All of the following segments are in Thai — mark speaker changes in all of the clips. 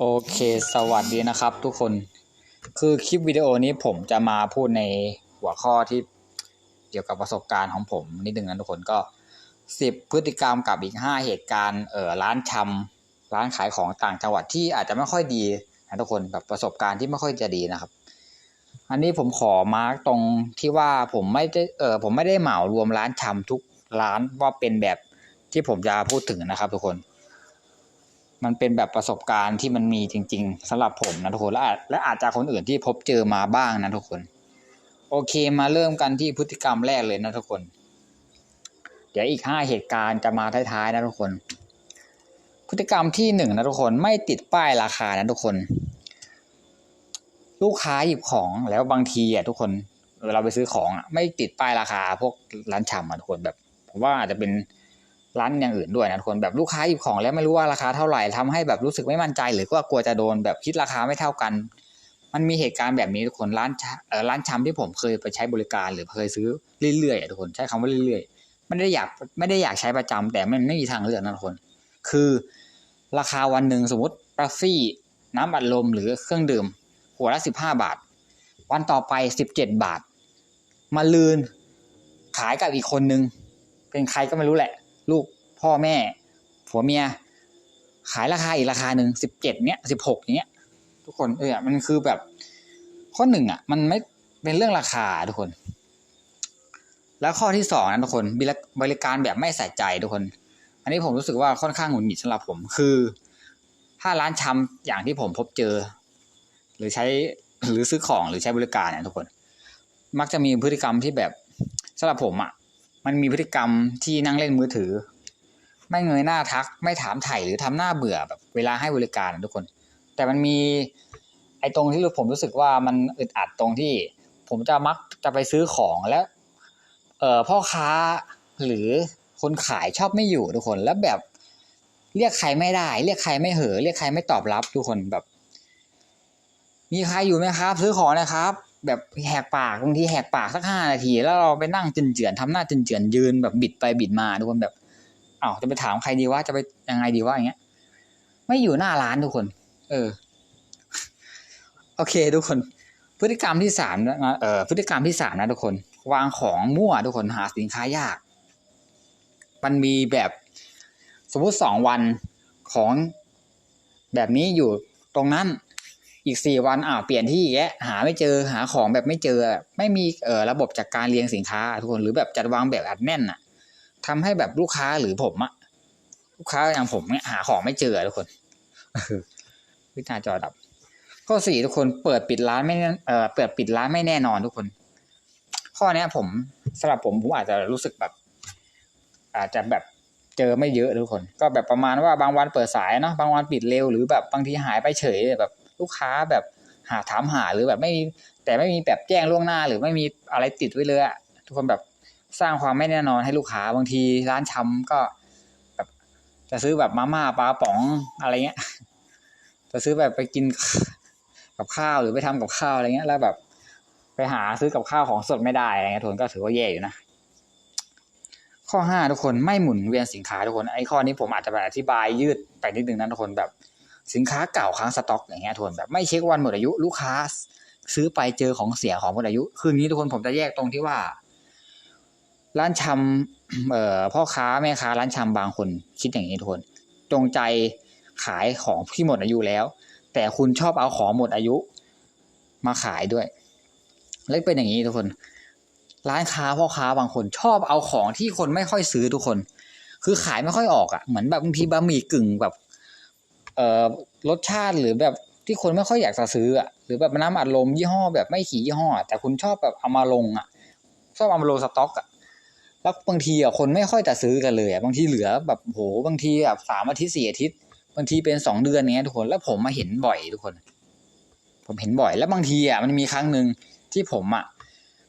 Speaker 1: โอเคสวัสดีนะครับทุกคนคือคลิปวิดีโอนี้ผมจะมาพูดในหัวข้อที่เกี่ยวกับประสบการณ์ของผมนิดนึงนะทุกคนก็สิบพฤติกรรมกับอีกห้าเหตุการณ์เออร้านชำร้านขายของต่างจังหวัดที่อาจจะไม่ค่อยดีนะทุกคนแบบประสบการณ์ที่ไม่ค่อยจะดีนะครับ อันนี้ผมขอมาร์กตรงที่ว่าผมไม่ได้เออผมไม่ได้เหมารวมร้านชำทุกร้านว่าเป็นแบบที่ผมจะพูดถึงนะครับทุกคน มันเป็นแบบประสบการณ์ที่มันมีจริง ๆสำหรับผมนะทุกคนและอาจและอาจจะคนอื่นที่พบเจอมาบ้างนะทุกคน โอเคมาเริ่มกันที่พฤติกรรมแรกเลยนะทุกคน เดี๋ยวอีกห้าเหตุการณ์จะมาท้ายๆนะทุกคน พฤติกรรมที่หนึ่งนะทุกคนไม่ติดป้ายราคานะทุกคน ลูกค้าหยิบของแล้วบางทีอะทุกคนเวลาไปซื้อของอะไม่ติดป้ายราคาพวกร้านชำอะทุกคนแบบผมว่าอาจจะเป็น ร้านอย่างอื่นด้วยนะทุกคนแบบลูกค้าหยิบของแล้วไม่รู้ว่าราคาเท่าไหร่ทำให้แบบรู้สึกไม่มั่นใจ หรือว่ากลัวจะโดนแบบคิดราคาไม่เท่ากัน มันมีเหตุการณ์แบบนี้ทุกคนร้านชะเออร้านชำที่ผมเคยไปใช้บริการหรือเคยซื้อเรื่อยๆอะทุกคนใช้คำว่าเรื่อยๆไม่ได้อยากไม่ได้อยากใช้ประจำแต่มันไม่มีทางเลือกนะทุกคน คือราคาวันหนึ่งสมมติกาแฟน้ำอัดลมหรือเครื่องดื่มหัวละสิบห้าบาท วันต่อไปสิบเจ็ดบาท มาลืนขายกับอีกคนนึง เป็นใครก็ไม่รู้แหละ ลูกพ่อแม่ผัวเมีย ขายราคาอีกราคาหนึ่งสิบเจ็ดเนี้ยสิบหกเนี้ย ทุกคนเออมันคือแบบ ข้อหนึ่งอะ มันไม่เป็นเรื่องราคาทุกคน แล้วข้อที่สองนะทุกคนบริการแบบไม่ใส่ใจทุกคน อันนี้ผมรู้สึกว่าค่อนข้างหงุดหงิดสำหรับผมคือ ถ้าร้านชำอย่างที่ผมพบเจอ หรือใช้หรือซื้อของหรือใช้บริการเนี่ยทุกคน มักจะมีพฤติกรรมที่แบบสำหรับผมอะ มันมีพฤติกรรมที่นั่งเล่นมือถือ ไม่เงยหน้าทัก ไม่ถามไถ่หรือทำหน้าเบื่อแบบเวลาให้บริการทุกคน แต่มันมี ไอ้ตรงที่ผมรู้สึกว่ามันอึดอัดตรงที่ ผมจะมักจะไปซื้อของแล้วเอ่อพ่อค้าหรือคนขายชอบไม่อยู่ทุกคนแล้วแบบเรียกใครไม่ได้ เรียกใครไม่เหอเรียกใครไม่ตอบรับทุกคนแบบ มีใครอยู่ไหมครับ ซื้อของนะครับ แบบแหกปากบางทีแหกปากสักห้านาที แล้วเราไปนั่งจนเจือนๆทำหน้าจนเจือนๆยืนแบบบิดไปบิดมาทุกคนแบบอ้าวจะไปถามใครดีว่าจะไปยังไงดีว่าอย่างเงี้ย ไม่อยู่หน้าร้านทุกคน เออ โอเค ทุกคน พฤติกรรมที่สามนะเออพฤติกรรมที่สามนะทุกคน วางของมั่วทุกคนหาสินค้ายาก มันมีแบบสมมติสองวันของแบบนี้อยู่ตรงนั้น อีกสี่วันอ่าวเปลี่ยนที่แยะหาไม่เจอหาของแบบไม่เจอ ไม่มีเออระบบจัดการเรียงสินค้า ทุกคนหรือแบบจัดวางแบบอัดแน่นอะทำให้แบบลูกค้าหรือผมอะลูกค้าอย่างผมเนี่ยหาของไม่เจอทุกคนวิจารจอดับ ข้อสี่ทุกคนเปิดปิดร้านไม่เออเปิดปิดร้านไม่แน่นอนทุกคน ข้อเนี้ย ผมสำหรับผมผมอาจจะรู้สึกแบบ อาจจะแบบเจอไม่เยอะทุกคน ก็แบบประมาณว่าบางวันเปิดสายเนาะบางวันปิดเร็วหรือแบบบางทีหายไปเฉยแบบ ลูกค้าแบบหาถามหาหรือแบบไม่มีแต่ไม่มีแบบแจ้งล่วงหน้า หรือไม่มีอะไรติดไว้เลยอะทุกคนแบบสร้างความไม่แน่นอนให้ลูกค้าบางทีร้านชำก็แบบจะซื้อแบบมาม่าปลาป๋องอะไรเงี้ยจะซื้อแบบไปกินกับข้าวหรือไปทำกับข้าวอะไรเงี้ย แล้วแบบไปหาซื้อกับข้าวของสดไม่ได้อะไรเงี้ยทุกคนก็ถือว่าแย่อยู่นะข้อห้าทุกคนไม่หมุนเวียนสินค้าทุกคนไอ้ข้อนี้ผมอาจจะไปอธิบายยืดไปนิดนึงนะทุกคนแบบ สินค้าเก่าค้างสต็อกอย่างเงี้ยทุนแบบไม่เช็ควันหมดอายุลูกค้า ซื้อไปเจอของเสียของหมดอายุ คืออย่างนี้ทุกคนผมจะแยกตรงที่ว่า ร้านชำเอ่อพ่อค้าแม่ค้าร้านชำบางคนคิดอย่างนี้ทุกคนจงใจขายของที่หมดอายุแล้ว แต่คุณชอบเอาของหมดอายุมาขายด้วยแล้วเป็นอย่างนี้ทุกคน ร้านค้าพ่อค้าบางคนชอบเอาของที่คนไม่ค่อยซื้อทุกคน คือขายไม่ค่อยออกอะ่ะเหมือนแบบบางทีบะหมี่กึ่งแบบ รสชาติหรือแบบที่คนไม่ค่อยอยากจะซื้ออะหรือแบบน้ำอัดลมยี่ห้อแบบไม่ขี่ยี่ห้อ แต่คุณชอบแบบเอามาลงอะชอบเอามาลงสต็อกอะแล้วบางทีอะคนไม่ค่อยจะซื้อกันเลยอะบางทีเหลือแบบโหบางทีแบบสามอาทิตย์สี่อาทิตย์บางทีเป็นสองเดือนเนี้ยทุกคนแล้วผมมาเห็นบ่อยทุกคน ผมเห็นบ่อย แล้วบางทีอะมันมีครั้งหนึ่งที่ผมอะ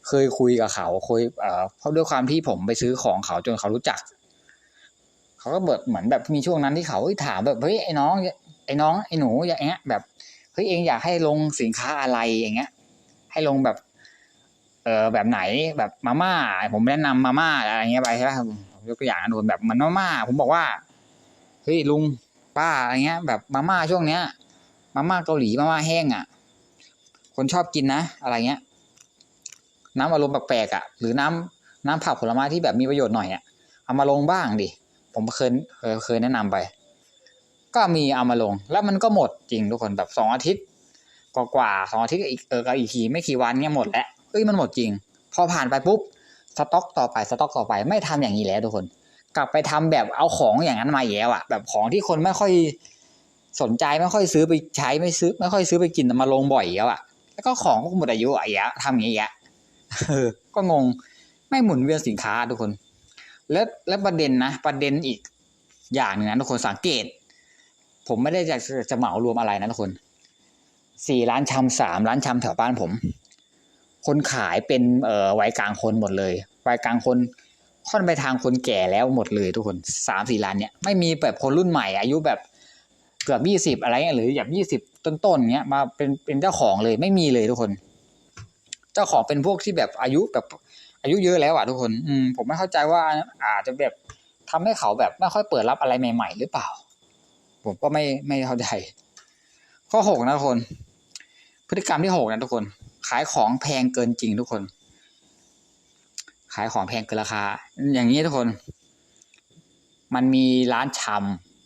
Speaker 1: เคยคุยกับเขาคุยเอ่อเพราะด้วยความที่ผมไปซื้อของเขาจนเขารู้จัก เขาก็เบิดเหมือนแบบมีช่วงนั้นที่เขาถามแบบเฮ้ยไอ้น้องไอ้น้องไอ้หนูอย่างเงี้ยแบบเฮ้ยเองอยากให้ลงสินค้าอะไรอย่างเงี้ย ให้ลงแบบ เออแบบไหนแบบมาม่าผมแนะนำมาม่าอะไรเงี้ยไปใช่ไหมผมยกตัวอย่างนะทุกคนแบบมันมาม่าผมบอกว่าเฮ้ยลุงป้าอะไรเงี้ย แบบมาม่าช่วงเนี้ยมาม่าเกาหลีมาม่าแห้งอะ คนชอบกินนะอะไรเงี้ย น้ำอารมณ์แปลกๆอะ หรือน้ำน้ำผักผลไม้ที่แบบมีประโยชน์หน่อยอะเอามาลงบ้างดิ ผมเคยเคยแนะนำไป ก็มีเอามาลง แล้วมันก็หมดจริงทุกคนแบบสองอาทิตย์กว่าๆสองอาทิตย์อีกเอออีกทีไม่กี่วันเงี้ยหมดแล้วเฮ้ยมันหมดจริง พอผ่านไปปุ๊บสต็อกต่อไปสต็อกต่อไปไม่ทำอย่างนี้แล้วทุกคน กลับไปทำแบบเอาของอย่างนั้นมาแล้วอะแบบของที่คนไม่ค่อยสนใจไม่ค่อยซื้อไปใช้ไม่ซื้อ ไม่ค่อยซื้อไปกินมาลงบ่อยแล้วอะแล้วก็ของก็หมดอายุอะแล้วทำอย่างนี้แล้วเออก็งงไม่หมุนเวียนสินค้าทุกคน แล้วแล้วประเด็นนะ ประเด็นอีกอย่างหนึ่งนะทุกคนสังเกต ผมไม่ได้จะจะเหมารวมอะไรนะทุกคนสี่ร้านชำสามร้านชำแถวบ้านผม คนขายเป็นเอ่อวัยกลางคนหมดเลยวัยกลางคนค่อนไปทางคนแก่แล้วหมดเลยทุกคนสามสี่ร้านเนี่ยไม่มีแบบคนรุ่นใหม่ อายุแบบเกือบยี่สิบอะไรเงี้ยหรือแบบยี่สิบต้นๆเงี้ยมาเป็นเป็นเจ้าของเลยไม่มีเลยทุกคน เจ้าของเป็นพวกที่แบบอายุแบบ อายุเยอะแล้วอะทุกคน อืมผมไม่เข้าใจว่าอาจจะแบบทำให้เขาแบบไม่ค่อยเปิดรับอะไรใหม่ ๆ หรือเปล่า ผมก็ไม่ไม่เข้าใจข้อหกนะทุกคน พฤติกรรมที่หกนะทุกคน ขายของแพงเกินจริงทุกคน ขายของแพงเกินราคา อย่างนี้ทุกคน มันมีร้านช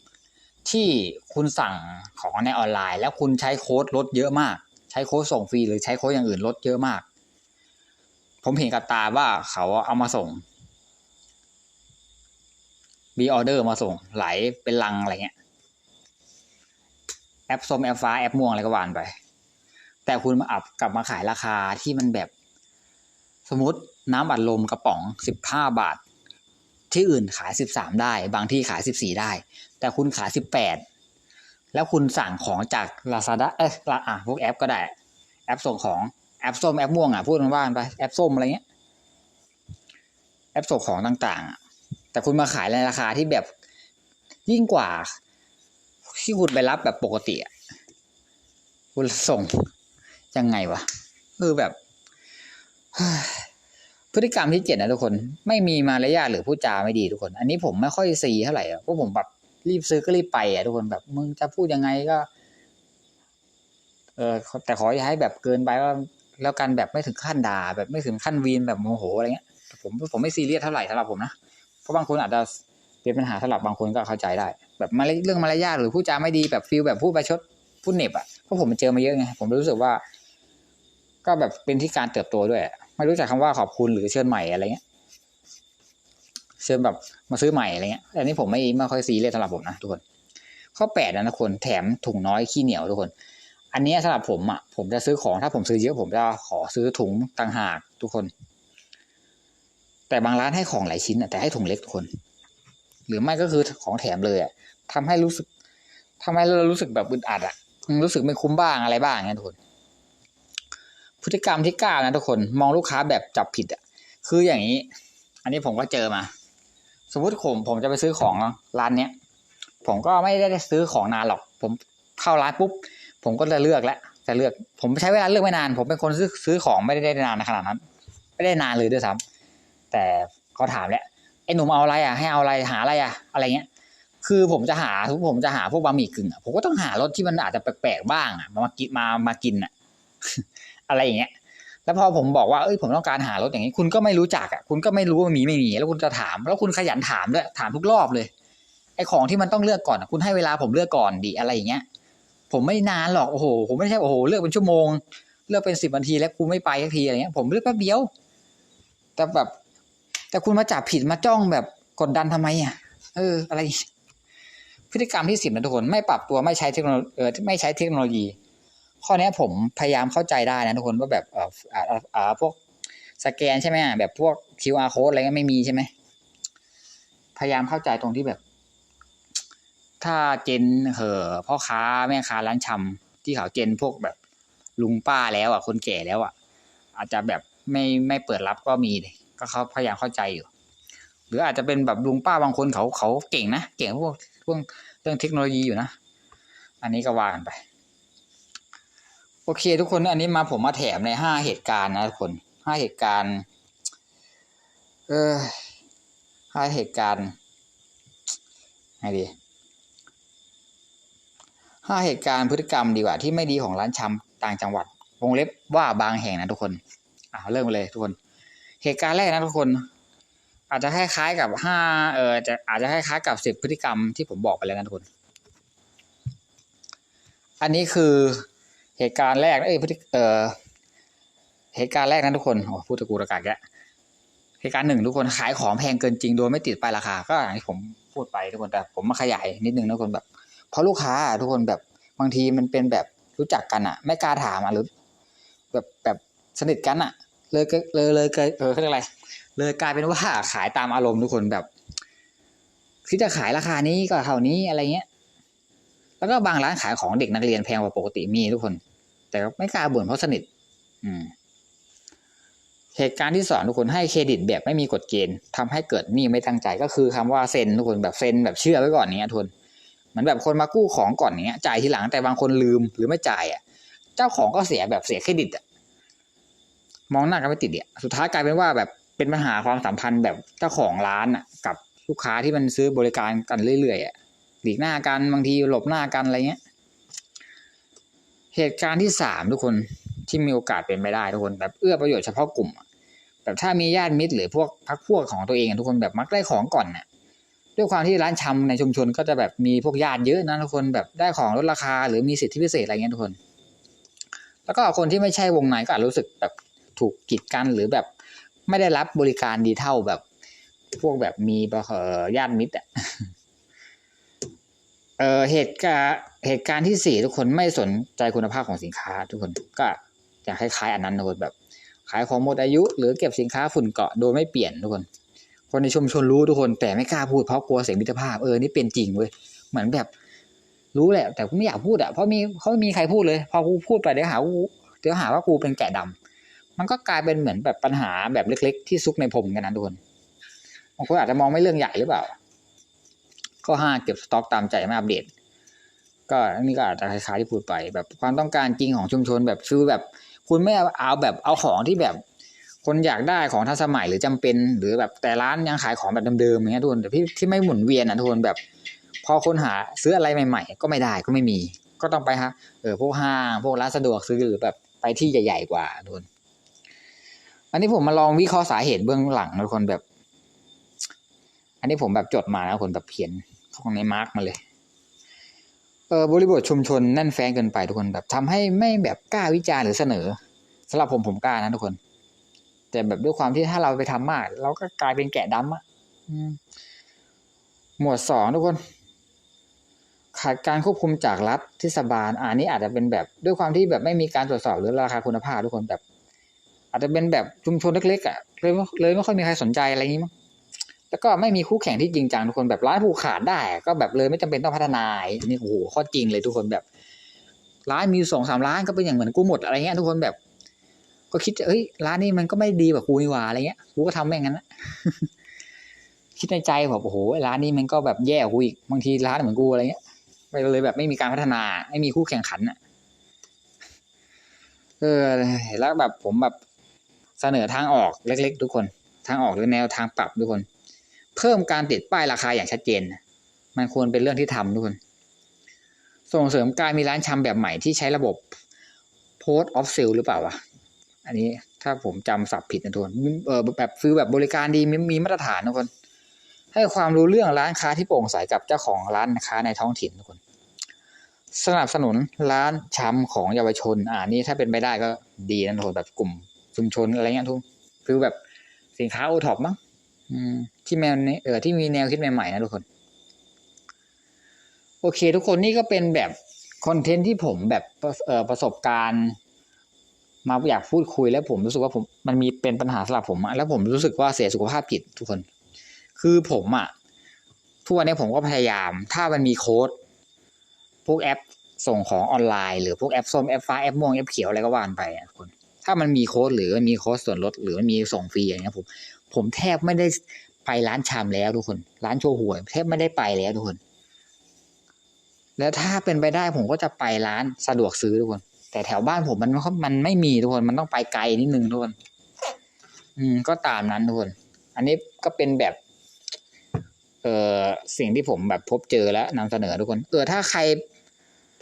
Speaker 1: ำที่คุณสั่งของในออนไลน์ แล้วคุณใช้โค้ดลดเยอะมาก ใช้โค้ดส่งฟรีหรือใช้โค้ดอย่างอื่นลดเยอะมาก ผมเห็นกับตาว่าเขาเอามาส่งมีออเดอร์มาส่ง ไหลเป็นลังอะไรเงี้ย แอปส้มแอปฟ้าแอปม่วงอะไรก็วานไป แต่คุณมาอับกลับมาขายราคาที่มันแบบ สมมติน้ำอัดลมกระป๋องสิบห้าบาท ที่อื่นขายสิบสามได้ บางที่ขายสิบสี่ได้ แต่คุณขายสิบแปดแล้วคุณสั่งของจากลาซาด้าเอ้ยละอะพวกแอปก็ได้ แอปส่งของ แอปส้มแอปม่วงอะพูดกันว่านไปแอปส้มอะไรเงี้ยแอปส่งของต่างๆอะแต่คุณมาขายในราคาที่แบบยิ่งกว่า ที่คุณไปรับแบบปกติอะคุณส่งยังไงวะคือแบบพฤติกรรมที่เจ็ดนะทุกคน ไม่มีมารยาทหรือพูดจาไม่ดีทุกคน อันนี้ผมไม่ค่อยซีเท่าไหร่อะเพราะผมแบบรีบซื้อก็รีบไปอะทุกคนแบบมึงจะพูดยังไงก็ เออแต่ขออย่าให้แบบเกินไปว่า แล้วกันแบบไม่ถึงขั้นด่า แบบไม่ถึงขั้นวีนแบบโมโหอะไรเงี้ยผมผมไม่ซีเรียสเท่าไหร่สำหรับผมนะเพราะบางคนอาจจะเป็นปัญหาสำหรับบางคนก็เข้าใจได้ แบบมาเรื่องมารยาทหรือพูดจาไม่ดีแบบฟิลแบบพูดประชดพูดเน็บอะเพราะผมมันเจอมาเยอะไงผมรู้สึกว่า ก็แบบเป็นที่การเติบโตด้วย ไม่รู้จักคำว่าขอบคุณหรือเชิญใหม่อะไรเงี้ยเชิญแบบมาซื้อใหม่อะไรเงี้ยอันนี้ผมไม่ไม่ค่อยซีเรียสสำหรับผมนะทุกคน ข้อแปดนะทุกคนแถมถุงน้อยขี้เหนียวทุกคน อันนี้สำหรับผมอะ ผมจะซื้อของถ้าผมซื้อเยอะผมจะขอซื้อถุงต่างหากทุกคน แต่บางร้านให้ของหลายชิ้นอะแต่ให้ถุงเล็กทุกคน หรือไม่ก็คือของแถมเลยอะทำให้รู้สึกทำให้เรารู้สึกแบบอึดอัดอะรู้สึกไม่คุ้มบ้างอะไรบ้างเงี้ยทุกคน พฤติกรรมที่กล้านะทุกคนมองลูกค้าแบบจับผิดอะ คืออย่างนี้ อันนี้ผมก็เจอมา สมมติผมผมจะไปซื้อของร้านเนี้ยผมก็ไม่ได้ซื้อของนานหรอก ผมเข้าร้านปุ๊บ ผมก็จะเลือกแล้วจะเลือก ผมใช้เวลาเลือกไม่นาน ผมเป็นคนซื้อซื้อของไม่ได้ได้นานขนาดนั้น ไม่ได้นานเลยด้วยซ้ำแต่เขาถามแล้วไอ้หนุ่มเอาอะไรอะให้เอาอะไรหาอะไรอะ อะไรเงี้ย คือผมจะหาผมจะหาพวกบะหมี่กึ่งอะผมก็ต้องหารสที่มันอาจจะแปลกๆบ้างอะมากินมามากินอะ อะไรอย่างเงี้ยแล้วพอผมบอกว่าเอ้ยผมต้องการหารถอย่างนี้ คุณก็ไม่รู้จักอะคุณก็ไม่รู้ว่ามีไม่มี แล้วคุณจะถาม แล้วคุณขยันถามด้วยถามทุกรอบเลยไอ้ของที่มันต้องเลือกก่อนคุณให้เวลาผมเลือกก่อนดิอะไรอย่างเงี้ย ผมไม่นานหรอกโอ้โหผมไม่ใช่โอ้โหเลือกเป็นชั่วโมง เลือกเป็นสิบนาทีแล้วกูไม่ไปสักทีอะไรเงี้ยผมเลือกแป๊บเดียว แต่แบบ แต่คุณมาจับผิดมาจ้องแบบกดดันทำไมอะเออ อะไร พฤติกรรมที่สิบนะทุกคนไม่ปรับตัวไม่ใช้เทคโนโลยีไม่ใช้เทคโนโลยี ข้อนี้ผมพยายามเข้าใจได้นะทุกคนว่าแบบเอ่ออ่าอ่าพวกสแกนใช่ไหมแบบพวก QR code อะไรเงี้ยไม่มีใช่ไหมพยายามเข้าใจตรงที่แบบ ถ้าเจนเหอพ่อค้าแม่ค้าร้านชำที่เขาเจนพวกแบบลุงป้าแล้วอะคนแก่แล้วอะ อาจจะแบบไม่ไม่เปิดรับก็มีก็เขาพยายามเข้าใจอยู่ หรืออาจจะเป็นแบบลุงป้าบางคนเขาเขาเก่งนะเก่งพวกพวกเรื่องเทคโนโลยีอยู่นะ อันนี้ก็ว่ากันไป โอเค ทุกคนอันนี้มาผมมาแถมในห้าเหตุการณ์นะทุกคนห้าเหตุการณ์เออห้าเหตุการณ์ไงดี ห้าเหตุการณ์พฤติกรรมดีกว่าที่ไม่ดีของร้านชำต่างจังหวัด วงเล็บว่าบางแห่งนะทุกคนอ่าเริ่มเลยทุกคน เหตุการณ์แรกนะทุกคน อาจจะคล้ายๆกับห้าเออจะอาจจะคล้ายๆกับสิบพฤติกรรมที่ผมบอกไปแล้วนะทุกคน อันนี้คือเหตุการณ์แรกเอ้ยพฤติเออเหตุการณ์แรกนะทุกคนโอ้พูดตะกูตะกากแกะเหตุการณ์หนึ่งทุกคนขายของแพงเกินจริงโดยไม่ติดป้ายราคา ก็อย่างที่ผมพูดไปทุกคนแต่ผมมาขยายนิดนึงนะทุกคนแบบ เพราะลูกค้าทุกคนแบบบางทีมันเป็นแบบรู้จักกันอะไม่กล้าถามอะหรือแบบแบบสนิทกันอะเลยเลยเลยเกยเออเขาเรียกอะไร เลยกลายเป็นว่าขายตามอารมณ์ทุกคนแบบคิดจะขายราคานี้ก็เท่านี้อะไรเงี้ย แล้วก็บางร้านขายของเด็กนักเรียนแพงกว่าปกติมีทุกคน แต่ไม่กล้าบ่นเพราะสนิท อืมเหตุการณ์ที่สอนทุกคนให้เครดิตแบบไม่มีกฎเกณฑ์ทำให้เกิดหนี้ไม่ตั้งใจก็คือคำว่าเซ็นทุกคนแบบเซ็นแบบเชื่อไว้ก่อนเนี้ยทุกคน เหมือนแบบคนมากู้ของก่อนเนี้ย จ่ายทีหลังแต่บางคนลืมหรือไม่จ่ายอะ เจ้าของก็เสียแบบเสียเครดิตอะมองหน้ากันไม่ติดอะสุดท้ายกลายเป็นว่าแบบเป็นปัญหาความสัมพันธ์แบบเจ้าของร้านอะ กับลูกค้าที่มันซื้อบริการกันเรื่อยๆอะหลีกหน้ากันบางทีหลบหน้ากันอะไรเงี้ย เหตุการณ์ที่สามทุกคนที่มีโอกาสเป็นไปได้ทุกคนแบบเอื้อประโยชน์เฉพาะกลุ่มแบบถ้ามีญาติมิตรหรือพวกพักพวกของตัวเองทุกคนแบบมักได้ของก่อนน่ะ ด้วยความที่ร้านชำในชุมชนก็จะแบบมีพวกญาติเยอะนะทุกคนแบบได้ของลดราคา หรือมีสิทธิพิเศษอะไรเงี้ยทุกคน แล้วก็คนที่ไม่ใช่วงในก็อาจรู้สึกแบบถูกกีดกันหรือแบบไม่ได้รับบริการดีเท่าแบบ พวกแบบมีเอ่อญาติมิตรอะเอ่อเหตุการณ์เหตุการณ์ที่สี่ทุกคนไม่สนใจคุณภาพของสินค้า ทุกคนก็จะคล้ายๆอันนั้นทุกคนแบบ ขายของหมดอายุ หรือเก็บสินค้าฝุ่นเกาะโดยไม่เปลี่ยนทุกคน คนในชุมชนรู้ทุกคนแต่ไม่กล้าพูดเพราะกลัวเสียงมิตรภาพเออนี่เป็นจริงเว้ยเหมือนแบบ รู้แหละ แต่กูไม่อยากพูดอะเพราะมีเขาไม่มีใครพูดเลย พอกูพูดไปเดี๋ยวหากูเดี๋ยวหาว่ากูเป็นแกะดำมันก็กลายเป็นเหมือนแบบปัญหาแบบเล็ก ๆ ที่ซุกในผมกันนะทุกคนบางคนอาจจะมองไม่เรื่องใหญ่หรือเปล่า ข้อห้าเก็บสต็อกตามใจไม่อัปเดต ก็นนี้ก็อาจจะคล้ายๆที่พูดไป แบบความต้องการจริงของชุมชนแบบฟิลแบบ คุณไม่เอาแบบเอาของที่แบบ คนอยากได้ของทันสมัยหรือจำเป็น หรือแบบแต่ร้านยังขายของแบบเดิมๆอย่างเงี้ยทุกคนแต่ที่ที่ไม่หมุนเวียนอะทุกคนแบบ พอคนหาซื้ออะไรใหม่ๆ ก็ไม่ได้ก็ไม่มี ก็ต้องไปฮะเออพวกห้างพวกร้านสะดวกซื้อหรือแบบไปที่ใหญ่ๆกว่าทุกคนอันนี้ผมมาลองวิเคราะห์สาเหตุเบื้องหลังทุกคนแบบ อันนี้ผมแบบจดมานะทุกคนแบบเขียนของในมาร์กมาเลยเออบริบทชุมชนแน่นแฟ้งเกินไปทุกคนแบบทำให้ไม่แบบกล้าวิจารณ์หรือเสนอสำหรับผมผมกล้านะทุกคน แต่แบบด้วยความที่ถ้าเราไปทำมาก เราก็กลายเป็นแกะดำอะหมวดสองทุกคน ขาดการควบคุมจากรัฐเทศบาลอันนี้อาจจะเป็นแบบด้วยความที่แบบไม่มีการตรวจสอบหรือราคาคุณภาพทุกคนแบบ อาจจะเป็นแบบชุมชนเล็กๆอะเลยไม่เลยไม่ค่อยมีใครสนใจอะไรอย่างนี้มั้งแล้วก็ไม่มีคู่แข่งที่จริงจังทุกคนแบบร้านผูกขาดได้ ก็แบบเลยไม่จำเป็นต้องพัฒนาอันนี่โอ้โหข้อจริงเลยทุกคนแบบ ร้านมีสองสามร้านก็เป็นอย่างเหมือนกูหมดอะไรเงี้ยทุกคนแบบ ก็คิดเอ้ยร้านนี้มันก็ไม่ดีแบบกูนี่หว่าอะไรเงี้ยกูก็ทำแม่งงั้นนะคิดในใจแบบโอ้โหร้านนี้มันก็แบบแย่กูอีกบางทีร้านเหมือนกูอะไรเงี้ยไปเลยแบบไม่มีการพัฒนา ไม่มีคู่แข่งขันอะเออแล้วแบบผมแบบเสนอทางออกเล็ก ๆ ทุกคน ทางออกหรือแนวทางปรับทุกคน เพิ่มการติดป้ายราคาอย่างชัดเจน มันควรเป็นเรื่องที่ทำทุกคน ส่งเสริมการมีร้านชำแบบใหม่ที่ใช้ระบบ post of sale หรือเปล่าวะ อันนี้ถ้าผมจำสับผิดนะทุกคนเออแบบฟิลแบบบริการดีมีมีมาตรฐานทุกคน ให้ความรู้เรื่องร้านค้าที่โปร่งใสกับเจ้าของร้านค้าในท้องถิ่นทุกคน สนับสนุนร้านชำของเยาวชน อ่านี่ถ้าเป็นไปได้ก็ดีนะทุกคนแบบกลุ่มชุมชนอะไรเงี้ยทุกฟิลแบบสินค้าโอท็อปมั้งอืมที่แมวนี้เออที่มีแนวคิดใหม่ๆนะทุกคน โอเค ทุกคนนี่ก็เป็นแบบคอนเทนต์ที่ผมแบบเออประสบการณ์ มาอยากพูดคุยแล้วผมรู้สึกว่าผมมันมีเป็นปัญหาสำหรับผมอะแล้วผมรู้สึกว่าเสียสุขภาพจิตทุกคน คือผมอะทุกวันนี้ผมก็พยายาม ถ้ามันมีโค้ดพวกแอปส่งของออนไลน์หรือพวกแอปส้มแอปฟ้าแอปม่วงแอปเขียวอะไรก็ว่านไปอะทุกคน ถ้ามันมีโค้ดหรือมันมีโค้ดส่วนลดหรือมันมีส่งฟรีอย่างเงี้ยผมผมแทบไม่ได้ไปร้านชามแล้วทุกคน ร้านโชว์หวยแทบไม่ได้ไปแล้วทุกคน แล้วถ้าเป็นไปได้ผมก็จะไปร้านสะดวกซื้อทุกคน แต่แถวบ้านผมมันมันไม่มีทุกคนมันต้องไปไกลนิดนึงทุกคน อืม ก็ตามนั้นทุกคน อันนี้ก็เป็นแบบ เอ่อสิ่งที่ผมแบบพบเจอแล้วนำเสนอทุกคน เออถ้าใคร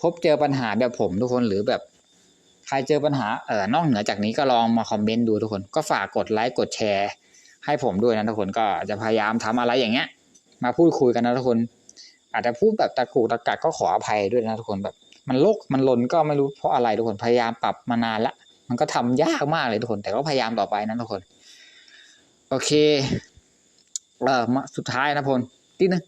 Speaker 1: พบเจอปัญหาแบบผมทุกคนหรือแบบใครเจอปัญหาเออนอกเหนือจากนี้ก็ลองมาคอมเมนต์ดูทุกคน ก็ฝากกดไลค์กดแชร์ ให้ผมด้วยนะทุกคนก็จะพยายามทำอะไรอย่างเงี้ย มาพูดคุยกันนะทุกคน อาจจะพูดแบบตะกุกตะกักก็ขออภัยด้วยนะทุกคนแบบ มันโลกมันลนก็ไม่รู้เพราะอะไรทุกคนพยายามปรับมานานละ มันก็ทำยากมากเลยทุกคน แต่ก็พยายามต่อไปนะทุกคน โอเคเออมาสุดท้ายนะพลที่นึง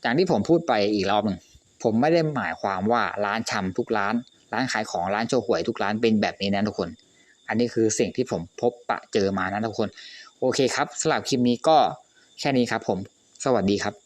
Speaker 1: อย่างที่ผมพูดไปอีกรอบหนึ่งผมไม่ได้หมายความว่าร้านชำทุกร้าน ร้านขายของร้านโชว์หวยทุกร้านเป็นแบบนี้นะทุกคน อันนี้คือสิ่งที่ผมพบปะเจอมานะทุกคน โอเคครับสำหรับคลิปนี้ก็แค่นี้ครับ ผม สวัสดีครับ